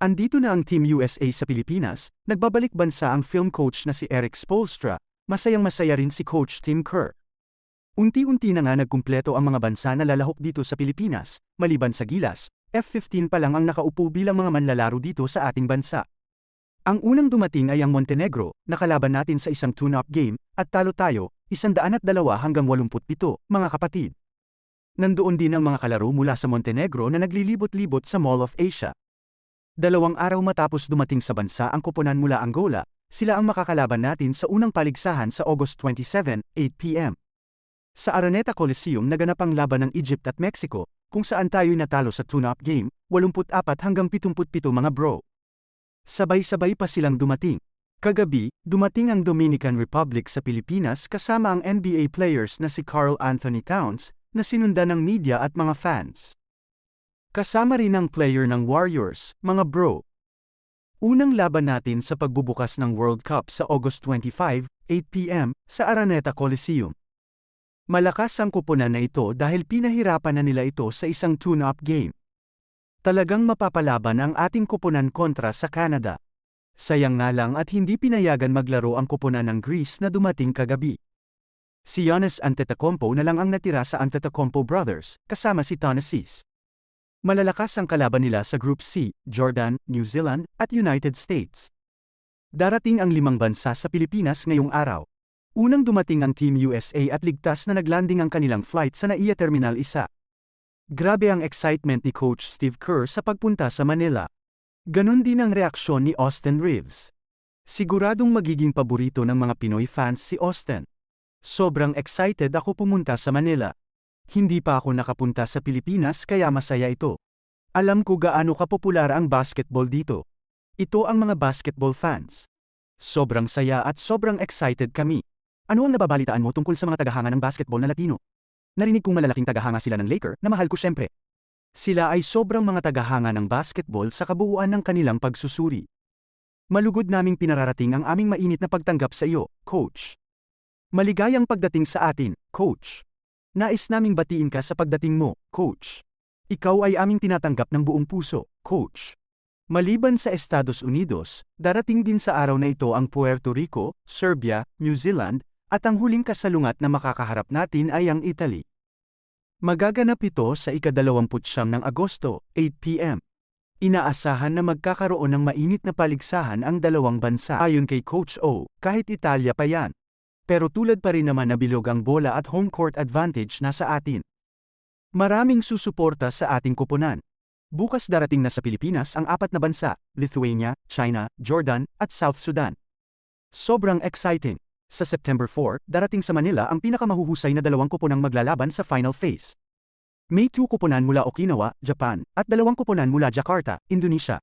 Andito na ang Team USA sa Pilipinas, nagbabalik bansa ang film coach na si Eric Spolstra, masayang masaya rin si Coach Tim Kerr. Unti-unti na nga nagkumpleto ang mga bansa na lalahok dito sa Pilipinas, maliban sa Gilas, F-15 pa lang ang nakaupo bilang mga manlalaro dito sa ating bansa. Ang unang dumating ay ang Montenegro, nakalaban natin sa isang tune-up game, at talo tayo, 102 hanggang 87, mga kapatid. Nandoon din ang mga kalaro mula sa Montenegro na naglilibot-libot sa Mall of Asia. Dalawang araw matapos dumating sa bansa ang koponan mula Angola, sila ang makakalaban natin sa unang paligsahan sa August 27, 8pm. Sa Araneta Coliseum naganap ang laban ng Egypt at Mexico, kung saan tayo'y natalo sa tune-up game, 84 hanggang 77 mga bro. Sabay-sabay pa silang dumating. Kagabi, dumating ang Dominican Republic sa Pilipinas kasama ang NBA players na si Carl Anthony Towns, na sinundan ng media at mga fans. Kasama rin ang player ng Warriors, mga bro. Unang laban natin sa pagbubukas ng World Cup sa August 25, 8pm, sa Araneta Coliseum. Malakas ang kuponan na ito dahil pinahirapan na nila ito sa isang tune-up game. Talagang mapapalaban ang ating kuponan kontra sa Canada. Sayang nga lang at hindi pinayagan maglaro ang kuponan ng Greece na dumating kagabi. Si Giannis Antetokounmpo na lang ang natira sa Antetokounmpo Brothers, kasama si Thanasis. Malalakas ang kalaban nila sa Group C, Jordan, New Zealand, at United States. Darating ang limang bansa sa Pilipinas ngayong araw. Unang dumating ang Team USA at ligtas na naglanding ang kanilang flight sa NAIA Terminal 1. Grabe ang excitement ni Coach Steve Kerr sa pagpunta sa Manila. Ganon din ang reaksyon ni Austin Reeves. Siguradong magiging paborito ng mga Pinoy fans si Austin. Sobrang excited ako pumunta sa Manila. Hindi pa ako nakapunta sa Pilipinas kaya masaya ito. Alam ko gaano kapopular ang basketball dito. Ito ang mga basketball fans. Sobrang saya at sobrang excited kami. Ano ang nababalitaan mo tungkol sa mga tagahanga ng basketball na Latino? Narinig kong malalaking tagahanga sila ng Laker na mahal ko syempre. Sila ay sobrang mga tagahanga ng basketball sa kabuuan ng kanilang pagsusuri. Malugod naming pinararating ang aming mainit na pagtanggap sa iyo, Coach. Maligayang pagdating sa atin, Coach. Nais naming batiin ka sa pagdating mo, Coach. Ikaw ay aming tinatanggap ng buong puso, Coach. Maliban sa Estados Unidos, darating din sa araw na ito ang Puerto Rico, Serbia, New Zealand, at ang huling kasalungat na makakaharap natin ay ang Italy. Magaganap ito sa ikadalawamputsyam ng Agosto, 8pm. Inaasahan na magkakaroon ng mainit na paligsahan ang dalawang bansa ayon kay Coach O, kahit Italia pa yan. Pero tulad pa rin naman na bilog ang bola at home court advantage na sa atin. Maraming susuporta sa ating kuponan. Bukas darating na sa Pilipinas ang apat na bansa, Lithuania, China, Jordan, at South Sudan. Sobrang exciting. Sa September 4, darating sa Manila ang pinakamahuhusay na dalawang kuponang maglalaban sa final phase. May 2 kuponan mula Okinawa, Japan, at dalawang kuponan mula Jakarta, Indonesia.